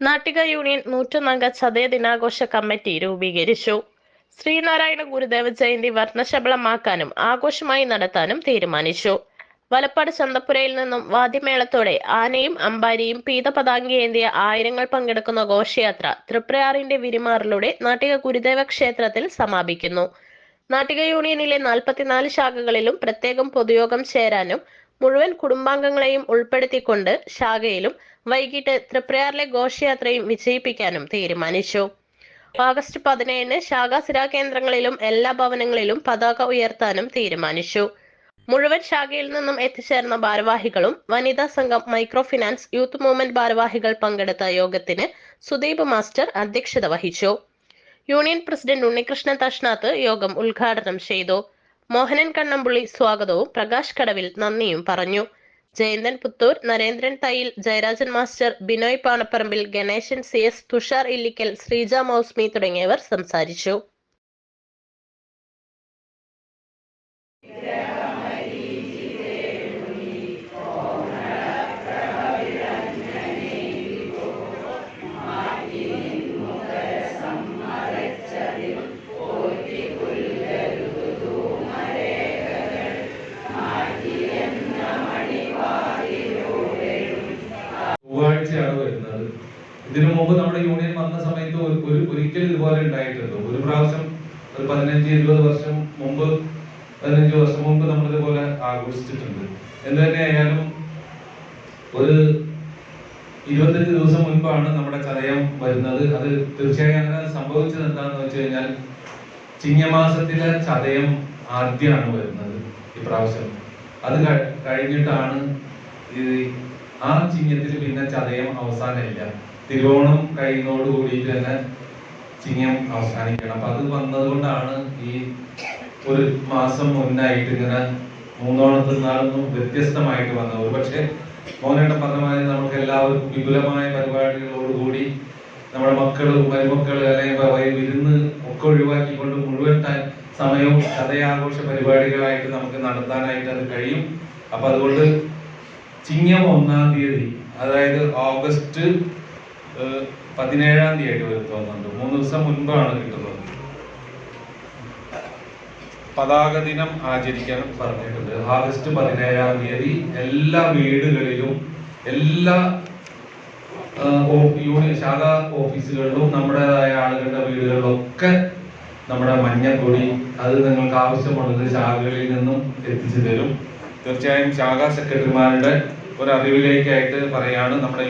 Nattika union നൂറ്റൊന്നംഗ ചതയ ദിനാഘോഷ committee രൂപീകരിച്ചു. ശ്രീനാരായണ ഗുരുദേവ ജയന്തി വർണശബളമാക്കാനും ആഘോഷമായി നടത്താനും തീരുമാനിച്ചു. വലപ്പാട് ചന്തപ്പുരയിൽ നിന്നും വാദ്യമേളത്തോടെ ആനയും അമ്പാരിയും പീതപതാങ്കിയേന്തിയ ആയിരങ്ങൾ പങ്കെടുക്കുന്ന ഘോഷയാത്ര തൃപ്രയാറിന്റെ വിരിമാറിലൂടെ നാട്ടിക ഗുരുദേവ ക്ഷേത്രത്തിൽ സമാപിക്കുന്നു. നാട്ടിക യൂണിയനിലെ നാൽപ്പത്തിനാല് ശാഖകളിലും പ്രത്യേകം പൊതുയോഗം ചേരാനും മുഴുവൻ കുടുംബാംഗങ്ങളെയും ഉൾപ്പെടുത്തിക്കൊണ്ട് ശാഖയിലും വൈകിട്ട് തൃപ്രയാറിലെ ഘോഷയാത്രയും വിജയിപ്പിക്കാനും തീരുമാനിച്ചു. ഓഗസ്റ്റ് പതിനേഴിന് ശാഖാസിരാ കേന്ദ്രങ്ങളിലും എല്ലാ ഭവനങ്ങളിലും പതാക ഉയർത്താനും തീരുമാനിച്ചു. മുഴുവൻ ശാഖയിൽ നിന്നും എത്തിച്ചേർന്ന ഭാരവാഹികളും വനിതാ സംഘം മൈക്രോ ഫിനാൻസ് യൂത്ത് മൂവ്മെന്റ് ഭാരവാഹികൾ പങ്കെടുത്ത യോഗത്തിന് സുദീപ് മാസ്റ്റർ അധ്യക്ഷത വഹിച്ചു. യൂണിയൻ പ്രസിഡന്റ് ഉണ്ണികൃഷ്ണൻ തഷ്നാത്ത് യോഗം ഉദ്ഘാടനം ചെയ്തു. മോഹനൻ കണ്ണമ്പുള്ളി സ്വാഗതവും പ്രകാശ് കടവിൽ നന്ദിയും പറഞ്ഞു. Jayanthan Puthur Narendran Thayyil Jayarajan master Binoy Panapparambil Ganeshan C S Thushar Illikkal Sreeja Mousmi തുടങ്ങിയവർ സംസാരിച്ചു. ഇതിനു മുമ്പ് നമ്മുടെ യൂണിയൻ വന്ന സമയത്ത് ഒരു ഒരു ഒരിക്കലും ഇതുപോലെ ഉണ്ടായിട്ടുണ്ട് ഒരു പ്രാവശ്യം ഒരു പതിനഞ്ച് ഇരുപത് വർഷം മുമ്പ് പതിനഞ്ച് വർഷം മുമ്പ് നമ്മൾ ഇതുപോലെ ആഘോഷിച്ചിട്ടുണ്ട്. എന്ന് തന്നെ ആയാലും ഒരു ഇരുപത്തഞ്ച് ദിവസം മുൻപാണ് നമ്മുടെ കലയം വരുന്നത്. അത് തീർച്ചയായും അങ്ങനെ സംഭവിച്ചത് എന്താണെന്ന് വെച്ച് കഴിഞ്ഞാൽ ചിങ്ങമാസത്തിലെ ചതയം ആദ്യമാണ് വരുന്നത് ഇപ്രാവശ്യം അത് കഴി- കഴിഞ്ഞിട്ടാണ് ഈ ആ ചിങ്ങത്തിൽ പിന്നെ ചതയം അവസാനമില്ല. തിരുവോണം കഴിയുന്നതോട് കൂടിയിട്ട് തന്നെ ചിങ്ങം അവസാനിക്കണം. അപ്പൊ അത് വന്നതുകൊണ്ടാണ് ഈ ഒരു മാസം മുന്നായിട്ട് ഇങ്ങനെ മൂന്നോണത്തിൽ നാളൊന്നും വ്യത്യസ്തമായിട്ട് വന്നത്. ഒരു പക്ഷേ മോനേട്ടൻ പറഞ്ഞ മാതിരി നമുക്ക് എല്ലാവർക്കും വിപുലമായ പരിപാടികളോടുകൂടി നമ്മുടെ മക്കൾ മരുമക്കൾ അല്ലെങ്കിൽ വിരുന്ന് ഒക്കെ ഒഴിവാക്കിക്കൊണ്ട് മുഴുവൻ സമയവും കഥയാഘോഷ പരിപാടികളായിട്ട് നമുക്ക് നടത്താനായിട്ട് അത് കഴിയും. അപ്പൊ അതുകൊണ്ട് ചിങ്ങം ഒന്നാം തീയതി അതായത് ഓഗസ്റ്റ് പതിനേഴാം തീയതി വരും തോന്നുന്നുണ്ട്. മൂന്ന് ദിവസം മുൻപാണ് കിട്ടുന്നത്. പതാക ദിനം ആചരിക്കാൻ പറഞ്ഞിട്ടുണ്ട്. ആഗസ്റ്റ് പതിനേഴാം തീയതി എല്ലാ വീടുകളിലും എല്ലാ യൂണിയൻ ശാഖാ ഓഫീസുകളിലും നമ്മുടേതായ ആളുകളുടെ വീടുകളിലൊക്കെ നമ്മുടെ മഞ്ഞക്കൊടി അത് നിങ്ങൾക്ക് ആവശ്യമുള്ളത് ശാഖകളിൽ നിന്നും എത്തിച്ചു തരും. തീർച്ചയായും ശാഖാ സെക്രട്ടറിമാരുടെ ഒരു അറിവിലേക്കായിട്ട് പറയാണ് നമ്മുടെ